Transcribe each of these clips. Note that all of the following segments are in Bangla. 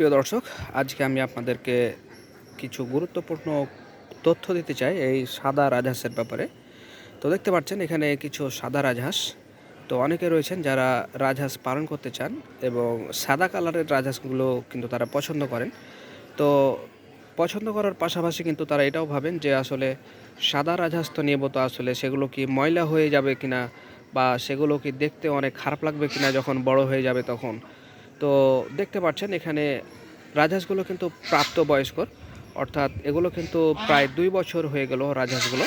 প্রিয় দর্শক, আজকে আমি আপনাদেরকে কিছু গুরুত্বপূর্ণ তথ্য দিতে চাই এই সাদা রাজহাঁসের ব্যাপারে। তো দেখতে পাচ্ছেন, এখানে কিছু সাদা রাজহাঁস। তো অনেকে রয়েছেন যারা রাজহাঁস পালন করতে চান এবং সাদা কালারের রাজহাঁসগুলো কিন্তু তারা পছন্দ করেন। তো পছন্দ করার পাশাপাশি কিন্তু তারা এটাও ভাবেন যে আসলে সাদা রাজহাঁস তো নেব তো আসলে সেগুলো কি ময়লা হয়ে যাবে কিনা বা সেগুলো কি দেখতে অনেক খারাপ লাগবে কিনা যখন বড় হয়ে যাবে তখন। তো দেখতে পাচ্ছেন, এখানে রাজহাঁসগুলো কিন্তু প্রাপ্তবয়স্কর। অর্থাৎ এগুলো কিন্তু প্রায় দুই বছর হয়ে গেল রাজহাঁসগুলো।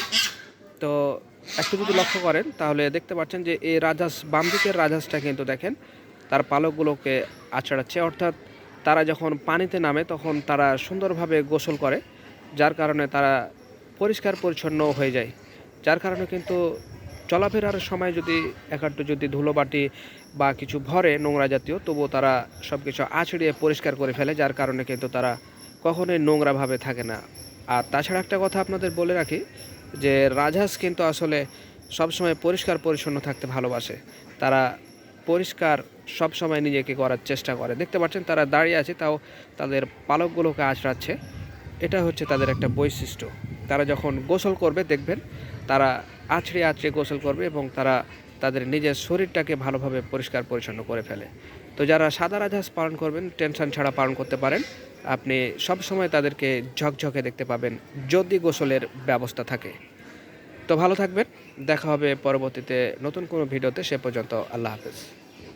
তো একটু যদি লক্ষ্য করেন, তাহলে দেখতে পাচ্ছেন যে এই রাজহাঁস, বাম দিকের রাজহাঁসটা কিন্তু দেখেন, তার পালকগুলোকে আছড়াচ্ছে। অর্থাৎ তারা যখন পানিতে নামে, তখন তারা সুন্দরভাবে গোসল করে, যার কারণে তারা পরিষ্কার পরিচ্ছন্ন হয়ে যায়। যার কারণে কিন্তু চলাফেরার সময় যদি একাট্টু যদি ধুলোবাটি বা কিছু ভরে নোংরা জাতীয়, তবুও তারা সব কিছু আছড়িয়ে পরিষ্কার করে ফেলে, যার কারণে কিন্তু তারা কখনোই নোংরাভাবে থাকে না। আর তাছাড়া একটা কথা আপনাদের বলে রাখি, যে রাজহাঁস কিন্তু আসলে সবসময় পরিষ্কার পরিচ্ছন্ন থাকতে ভালোবাসে। তারা পরিষ্কার সব সময় নিজেকে করার চেষ্টা করে। দেখতে পাচ্ছেন তারা দাঁড়িয়ে আছে, তাও তাদের পালকগুলোকে আঁচড়াচ্ছে এটা হচ্ছে তাদের একটা বৈশিষ্ট্য। তারা যখন গোসল করবে, দেখবেন তারা আছড়ে আছড়ে গোসল করবে এবং তারা তাদের নিজের শরীরটাকে ভালোভাবে পরিষ্কার পরিচ্ছন্ন করে ফেলে। তো যারা সাদা রাজহাঁস পালন করবেন, টেনশন ছাড়া পালন করতে পারেন। আপনি সব সময় তাদেরকে ঝকঝকে দেখতে পাবেন, যদি গোসলের ব্যবস্থা থাকে। তো ভালো থাকবেন, দেখা হবে পরবর্তীতে নতুন কোনো ভিডিওতে, সে পর্যন্ত আল্লাহ হাফেজ।